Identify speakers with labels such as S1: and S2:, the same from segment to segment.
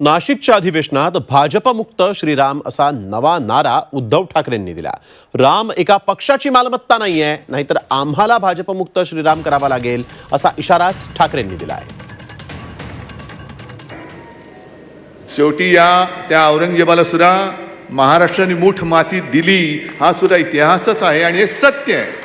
S1: नाशिकच्या अधिवेशनात भाजपमुक्त श्रीराम असा नवा नारा उद्धव ठाकरेंनी दिला. राम एका पक्षाची मालमत्ता नाही आहे नाहीतर आम्हाला भाजपमुक्त श्रीराम करावा लागेल असा इशाराच ठाकरेंनी दिला आहे
S2: शेवटी या त्या औरंगजेबाला सुद्धा महाराष्ट्राने मूठ माती दिली हा सुद्धा इतिहासच आहे आणि हे सत्य आहे.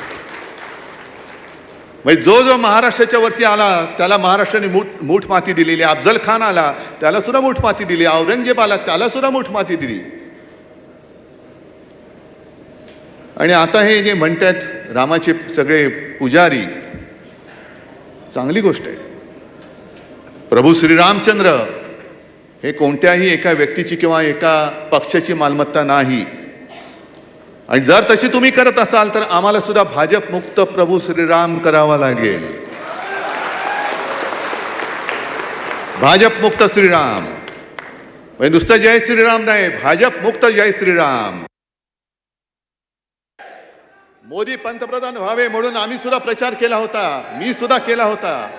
S2: म्हणजे जो जो महाराष्ट्राच्या वरती आला त्याला महाराष्ट्राने मूठ मूठ माती दिलेली अफजल खान आला त्याला सुद्धा मूठ माती दिली औरंगजेब आला त्याला सुद्धा मूठ माती दिली. आणि आता हे जे म्हणतात रामाचे सगळे पुजारी चांगली गोष्ट आहे. प्रभू श्रीरामचंद्र हे कोणत्याही एका व्यक्तीची किंवा एका पक्षाची मालमत्ता नाही. आणि जर तशी तुम्ही करत असाल तर आम्हाला सुद्धा भाजप मुक्त प्रभू श्रीराम करावा लागेल. भाजप मुक्त श्रीराम. म्हणजे नुसतं जय श्रीराम नाही भाजप मुक्त जय श्रीराम. मोदी पंतप्रधान व्हावे म्हणून आम्ही सुद्धा प्रचार केला होता मी सुद्धा केला होता.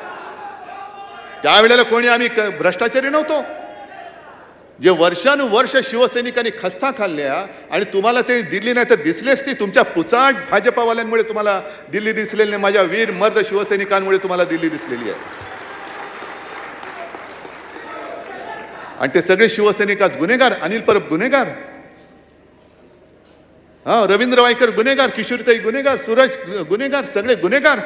S2: त्यावेळेला कोणी आम्ही क- भ्रष्टाचारी नव्हतो. जे वर्षानुवर्ष शिवसैनिकांनी खस्ता खाल्ल्या आणि तुम्हाला ते दिल्ली नाही तर दिसलेच ती तुमच्या पुचाट भाजपावाल्यांमुळे तुम्हाला दिल्ली दिसलेली नाही. माझ्या वीर मर्द शिवसैनिकांमुळे तुम्हाला दिल्ली दिसलेली आहे. आणि ते सगळे शिवसैनिक आज गुन्हेगार अनिल परब गुन्हेगार. हा रवींद्र वायकर गुन्हेगार किशोरीताई गुन्हेगार सूरज गुन्हेगार सगळे गुन्हेगार.